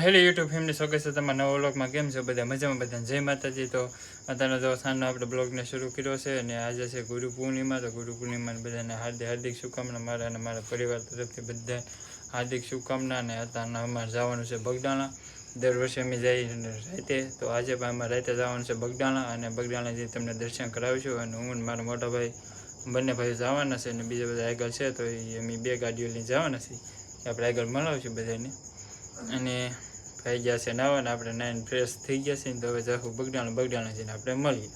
Hello YouTube family, સ્વાગત છે તમારા નવા વ્લોગમાં. કેમ છો બધા? મજામાં બધા જય માતાજી. તો અત્યારનો જો સાંજનો આપણે બ્લોગને શરૂ કર્યો છે અને આજે છે ગુરુ પૂર્ણિમા. તો ગુરુ પૂર્ણિમાને બધાને હાર્દિક હાર્દિક શુભકામના મારા અને મારા પરિવાર તરફથી બધા હાર્દિક શુભકામના અને અત્યારના અમારે જવાનું છે બગડાણા દર વર્ષે અમે જઈએ રાતે, તો આજે પણ અમારે રાતે જવાનું છે બગડાણા અને બગડાણા જે તમને દર્શન કરાવીશું અને હું મારા મોટા ભાઈ બંને ભાઈઓ જવાના છે અને બીજા બધા આગળ છે, તો એ અમે બે ગાડીઓ લઈને જવાના છીએ. આપણે આગળ મળાવીશું બધાને. અને ભાઈ ગયા છે નાવા ને આપણે નાઈન ફ્રેશ થઈ ગયા છે ને તો હવે જાખું બગડાણું બગડાણું છે ને આપણે મળીએ.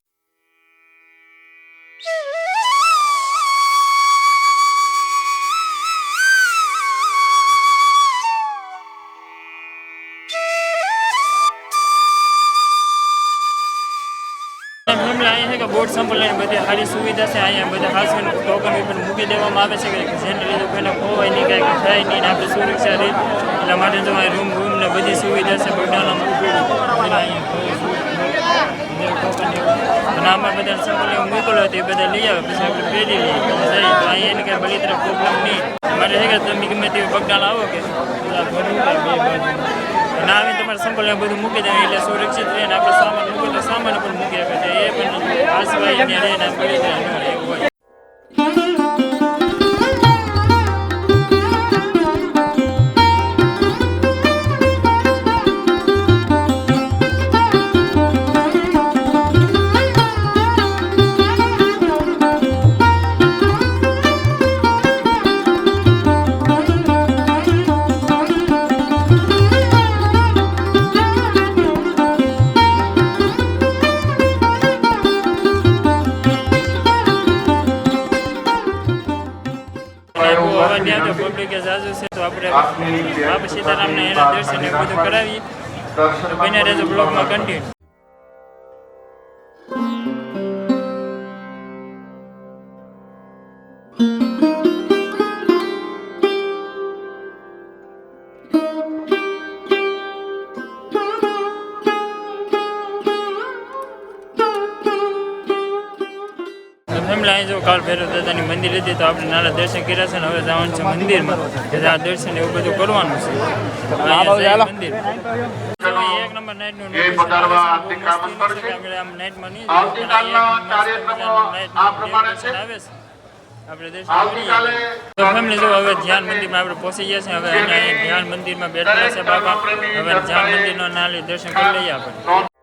છે કે બોર્ડ સંભાળીને બધી સારી સુવિધા છે. અહીંયા બધા ખાસ કરીને ટોકન પણ મૂકી દેવામાં આવે છે કે જેને લીધે કોઈને ખોવાય નહીં, કાંઈ થાય નહીં આપણે સુરક્ષા રહે. એટલા માટે જો રૂમ રૂમ ને બધી સુવિધા છે, બધાના અને આમાં બધા સંપલ મોકલો તો એ બધા લઈ આવે, પછી આપણે પહેરી લઈએ. જઈએ તો અહીંયા એને કાંઈ બળી તરફ પ્રોબ્લેમ નહીં. મારે છે કે તમે ગમે તેવી બગડાણા આવો કે ભરવું બે બાજુ. ના આવે તમારે સંભાળીને બધું મૂકી દેવાય એટલે સુરક્ષિત રહે આપણે સામાન મૂકે તો સામાન પણ મૂકી આપે. છે એ પણ આ સિવાય ત્યાં રહે સીતારામને એના દર્શન ને બધું કરાવીએ તો બન્યા રહેજો બ્લોગમાં કન્ટિન્યુ અહીં ભૈરવ દાદાની મંદિર હતી તો આપણે નાના દર્શન કર્યા છે ને હવે જવાનું છે મંદિરમાં. આ દર્શન એવું બધું કરવાનું છે. મંદિર. એક નંબર. આપણે. તો ફેમિલી જો હવે ધ્યાન મંદિરમાં આપણે પહોંચી ગયા છે હવે ધ્યાન મંદિરમાં બેઠેલા છે બાબા હવે ધ્યાન મંદિરનો નાલી દર્શન કરી લઈએ આપણે.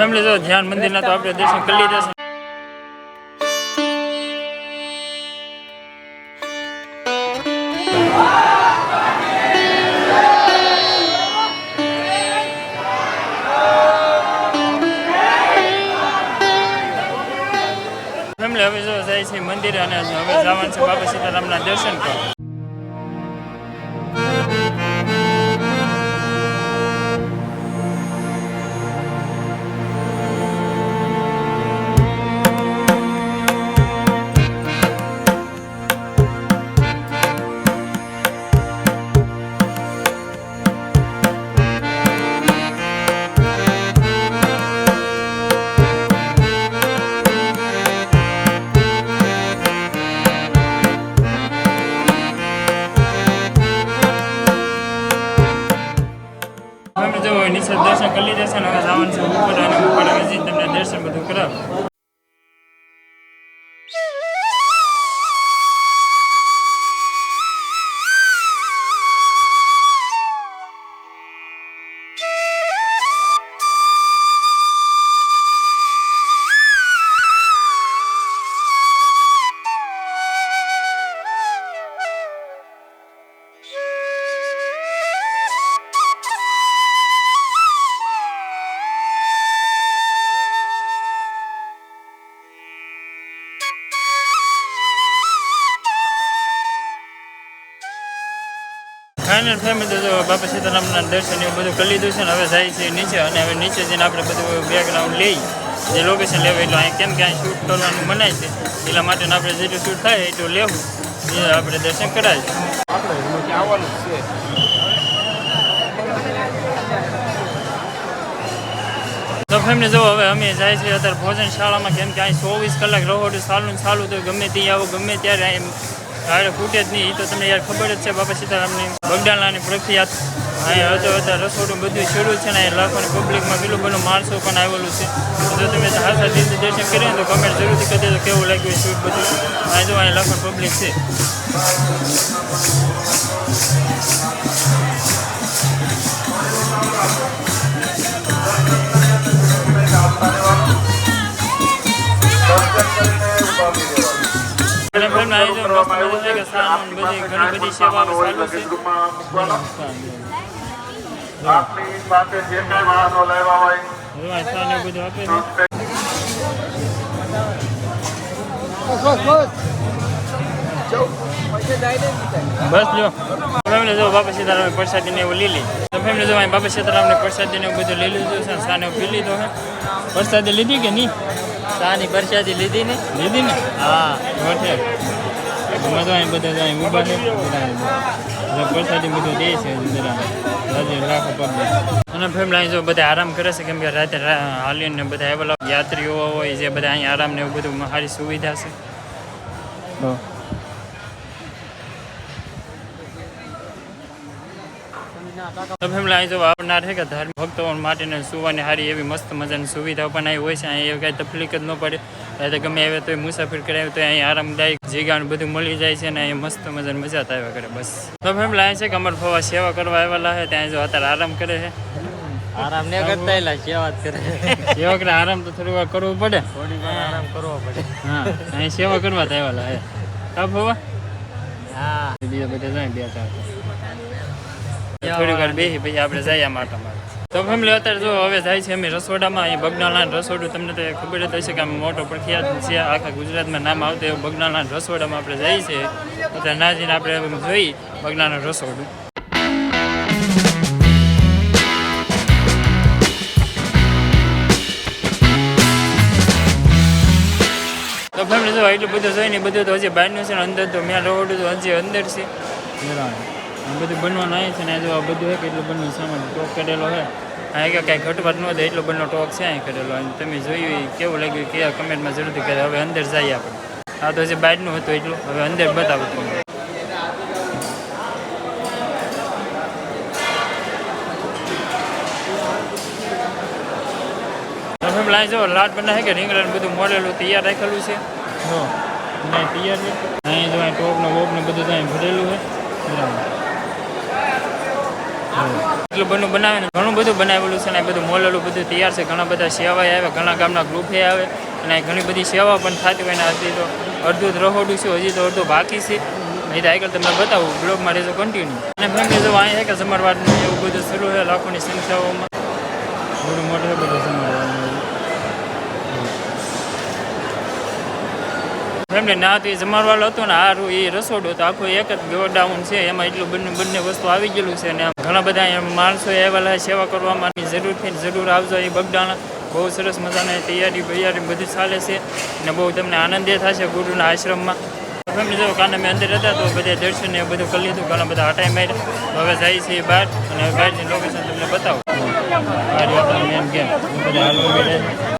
ફેમિલી, જો ધ્યાન મંદિરના તો આપણે દર્શન કરી ફેમિલી, હવે જો જાય છે મંદિરે અને હવે જવાનું છે બાબા સીતારામના દર્શન કરવા. નીચે દર્શન કરી લીધા છે ને હવે જવાનું છે ઉપર અને ઉપર હજી તમને દર્શન બધું કરાવ. ફાઇનલ ફેમિલી તો બાપા સીતારામના દર્શન એવું બધું કરી લીધું છે ને હવે જાય છે નીચે અને હવે નીચે જઈને આપણે બધું બેકગ્રાઉન્ડ લઈ જે લોકેશન લેવું એટલું અહીં કેમ કે અહીં શૂટ કરવાનું મનાય છે. એટલા માટે આપણે જેટલું શૂટ થાય એટલું લેવું. એ આપણે દર્શન કરાય. આપણે આવવાનું છે? તો ફેમને જો હવે અમે જાય છે અત્યારે ભોજન શાળામાં કેમ કે અહીં ચોવીસ કલાક રહોડું સારું ને ચાલુ તો ગમે ત્યાં આવો ગમે ત્યારે અહીં ગાડે ફૂટે જ નહીં એ તો તમને યાર ખબર જ છે, બાપા સીતારામની બગડાલાની પ્રખ્યાત અહીંયા હજુ હતા રસોડું બધું શરૂ છે ને લાખોની પબ્લિકમાં પેલું બધું માણસો પણ આવેલું છે. જો તમે હાથા દિલથી દર્શન કરીએ ને, તો કમેન્ટ જરૂરથી કરી દેજો કેવું લાગ્યું શૂટ બધું. અહીં જો અહીં લાખો પબ્લિક છે. અને ફેમિલી અહીં મસ્ત મજાનું છે કે સામાન બધી ઘણી બધી સેવાઓ ચાલુ છે. આપની સાથે જે કઈ વાહનો લેવા હોય હવે આ ચા ને એવું બધું આપે છે બસ જો. ફેમિલી જો બાપા સીતારામ પ્રસાદી ને એવું લીલી તો ફેમિલી જો બાપા સીતારામ ને પ્રસાદી ને એવું બધું લીલું લીધું છે સાને પી લીધો હે પ્રસાદી લીધી કે નહીં? સાની પરસાદી લીધી ને? લીધી ને? હા. તો અહીં બધા ઊભા છે. બધા બધું દે છે અને ફેમિલી જો બધા આરામ કરે છે કેમ કે રાતે હાલીને બધા આવેલા યાત્રીઓ હોય જે બધા અહીંયા આરામ ને એવું બધું સારી સુવિધા છે. અહીં જો આવનાર છે કે ધર્મ ભક્તો માટેને સુવાની સારી એવી મસ્ત મજાની સુવિધા પણ આવી હોય છે. અહીં એવી કાંઈ તકલીફ જ ન પડે. એટલે ગમે આવે તો મુસાફર કરાવે તો અહીં આરામદાયક જગ્યાને બધું મળી જાય છે અને અહીં મસ્ત મજાની મજા આવ્યા કરે. બસ. તો ફેમિલી છે કે અમારા ફવા સેવા કરવા આવેલા છે. ત્યાં જો અત્યારે આરામ કરે છે. આરામ ને કરતા એલા સેવા જ કરે સેવા કરે આરામ તો થોડી વાર કરવું પડે. થોડી વાર આરામ કરવો પડે. હા. અહીં સેવા કરવા જ આવેલા હે કા ફવા? હા. બીજા બધા જાય બે ચાર. થોડી વાર બેસી પછી આપણે જઈએ માટો તો ફેમિલી અત્યારે જો હવે જાય છે અમે રસોડામાં, અહીં બગનાલાન રસોડું, તમને તો ખબર જ હશે કે આમ મોટો પ્રખ્યાત છે, આખા ગુજરાતમાં નામ આવતું એવું બગનાલાન રસોડામાં આપણે જઈએ છીએ. અત્યારે ના જઈને આપણે જોઈ બગનાલાન રસોડું. તો ફેમિલી જો એટલું બધું જોઈને બધું તો હજી બહારનું છે ને અંદર તો મેં રોડ તો હજી અંદર છે. બધું બનવાનું આવે છે ને આજે આ બધું છે કે એટલું બનવાનું સામાન ટોક કરેલો છે. આ કે કાંઈ ઘટવાટ ન થાય એટલો બંને ટોક છે અહીં કરેલો. અને તમે જોયું કેવું લાગ્યું કે કમેન્ટમાં જરૂરથી કરે હવે અંદર જઈએ આપણે. આ તો જે બહારનું હતું એટલું. હવે અંદર બતાવું તમને. લાઈ જો લાટ બના છે કે રીંગણા બધું મોડેલું તૈયાર રાખેલું છે? નહીં તૈયાર છે. અહીં જો અહીં ટોપ ને બોપ ને બધું તો અહીં ભરેલું છે. બરાબર. એટલું બધું બનાવે ને ઘણું બધું બનાવેલું છે ને આ બધું મોલેલું બધું તૈયાર છે. ઘણા બધા સેવાય આવે, ઘણા ગામના ગ્રુપે આવે અને ઘણી બધી સેવા પણ થતી હોય ને હજી તો અડધું જ રહોડું છે, હજી તો અડધું બાકી છે. નહીં તો આગળ તમને બતાવું, બ્લોગમાં રહેજો કન્ટિન્યુ અને ફેમિલી જો અહીંયા કે જમણવારનું એવું બધું શરૂ છે, લાખોની સંખ્યાઓમાં. બધું મોટું બધું. જમણવારનું ફેમિલી ના તો એ જમાડવાળો હતો ને આ એ રસોડું તો આખું એક જ ગોડાઉન છે, એમાં એટલું બંને બંને વસ્તુ આવી ગયેલું છે ને ઘણા બધા એમ માણસો આવેલા સેવા કરવામાં જરૂરથી જરૂર આવજો એ બગડાણા બહુ સરસ મજાની તૈયારી બૈયારી બધું ચાલે છે અને બહુ તમને આનંદે થશે ગુરુના આશ્રમમાં. ફેમિલી જો કાને મેં અંદર હતા તો બધા દર્શન ને બધું કરી લીધું, ઘણા બધા હટાઈ માર્યા. હવે જાય છે બહાર અને બહારની લોકેશન તમને બતાવું. એમ કેમ બધા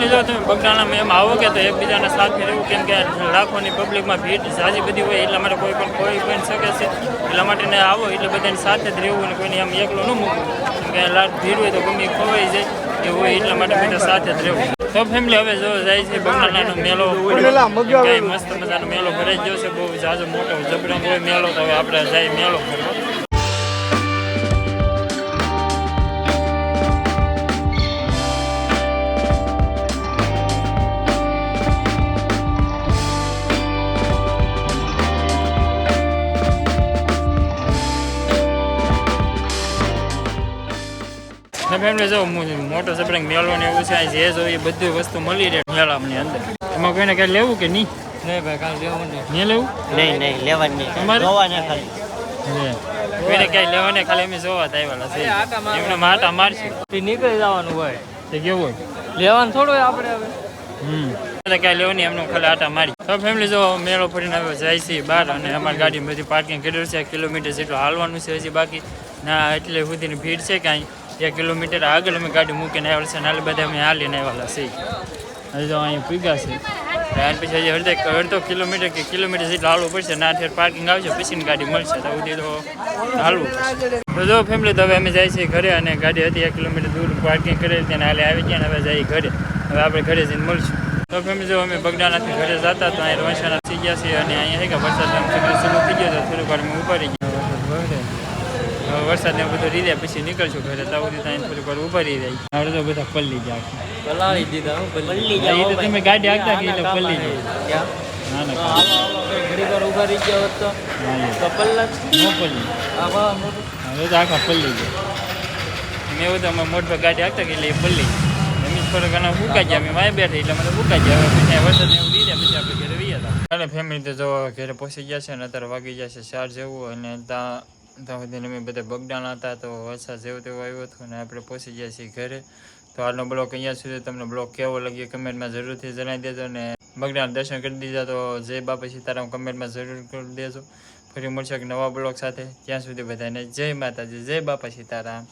તો ફેમિલી જો તમે બગડાણામાં એમ આવો કે તો એકબીજાના સાથે રહેવું કેમ કે લાખોની પબ્લિકમાં ભીડ ઝાઝી બધી હોય એટલા માટે કોઈ પણ કોઈ પણ શકે છે. એટલા માટે આવો એટલે બધાની સાથે જ રહેવું અને કોઈને આમ એકલો ન મૂકવું. કેમ કે લાખ ભીડ હોય તો ગમે ખોવાઈ જાય એવું હોય એટલા માટે બધા સાથે જ રહેવું. તો ફેમિલી હવે જો જાય છે મેળો. કઈ મસ્ત મજાનો મેળો ભરાઈ ગયો છે બહુ ઝાઝો મોટો જબરંગ હોય મેળો તો હવે આપણે જાય મેળો ફરવા ફેમિલી જો મોટો સબરંગ મેળો ને એવું છે અહીં જે જોઈએ એ બધી વસ્તુ મળી રહે મેળાની અંદર. એમાં કોઈને કઈ લેવું કે નહીં? નહીં ભાઈ કાલ લેવું નહીં. નહીં લેવું? નહીં નહીં લેવાની નહીં. તમારે? જોવાને ખાલી. કોઈને ક્યાંય લેવાને ખાલી અમે જોવા આવેલા છે એમને માટા મારશું. નીકળી જવાનું હોય. તે કેવું હોય? લેવાનું થોડું હોય આપણે હવે. હમ. કાંઈ લેવાની એમનું ખાલી આટા મારી. તો ફેમિલી જો મેળો ફરીને આવ્યો જાય છે બહાર અને અમારી ગાડી બધી પાર્કિંગ કરેલું છે કિલોમીટર જેટલું હાલવાનું છે હજી બાકી. ના એટલે સુધીની ભીડ છે કાંઈ. એક કિલોમીટર આગળ અમે ગાડી મૂકીને આવ્યા છે નાલે બધા અમે હાલીને આવેલા છે હજી તો અહીંયા પૂગ્યા છે. ત્યાર પછી હજી અડધે અડધો કિલોમીટર કે કિલોમીટર જેટલું હાલવું પડશે ના ઠેર પાર્કિંગ આવશે પછીની ગાડી મળશે. તો સુધી તો હાલવું પડશે. તો જો ફેમિલી તો હવે અમે જાય છીએ ઘરે અને ગાડી હતી એક કિલોમીટર દૂર પાર્કિંગ કરેલી તેને હાલે આવી ગયા ને હવે જઈએ ઘરે. હવે આપણે ઘરે જઈને મળશું. તો ફેમિલી જો અમે બગડાનાથી ઘરે જતા તો અહીંયા રવાસાના થઈ ગયા છીએ અને અહીંયા છે કે વરસાદ આમ થોડું શરૂ થઈ ગયો તો થોડીક વાર અમે ઊભા રહી ગયા. વરસાદ વહે. હવે વરસાદ ને બધું રીધે પછી નીકળશું ઘરે. તો સુધી ત્યાં થોડીક ઘર ઊભા રહી જાય. આપણે તો બધા પલ્લી જાય પલાળી દીધા પલ્લી. જાય તો તમે ગાડી આગતા કે એટલે પલ્લી જાય. ના ના. ઘડી વાર ઊભા રહી ગયા હોત તો. પલ્લા નો પલ્લી. હવે તો આખા પલ્લી જાય. મેં એવું તો અમે મોટો ગાડી આગતા કે એટલે એ પલ્લી એમ પર ઘણા ફૂંકાઈ ગયા અમે વાય બેઠા એટલે મને ગયા. હવે પછી વરસાદ એવું લીધે પછી આપણે ઘરે વહી હતા અને ફેમિલી તો જો ઘરે પહોંચી ગયા છે ને અત્યારે વાગી ગયા છે ચાર જેવું અને ત્યાં ત્યાં અમે બધા બગડાણ હતા તો વરસાદ જેવો તેવો આવ્યો હતો અને આપણે પહોંચી ગયા છીએ ઘરે. તો આજનો બ્લોક અહીંયા સુધી તમને બ્લોક કેવો લાગ્યો કમેન્ટમાં જરૂરથી જણાવી દેજો અને બગડાના દર્શન કરી દીધા તો જય બાપા સીતારામ કમેન્ટમાં જરૂર કરી દેજો. ફરી મળશે નવા બ્લોક સાથે. ત્યાં સુધી બધાને જય માતાજી, જય બાપા સીતારામ.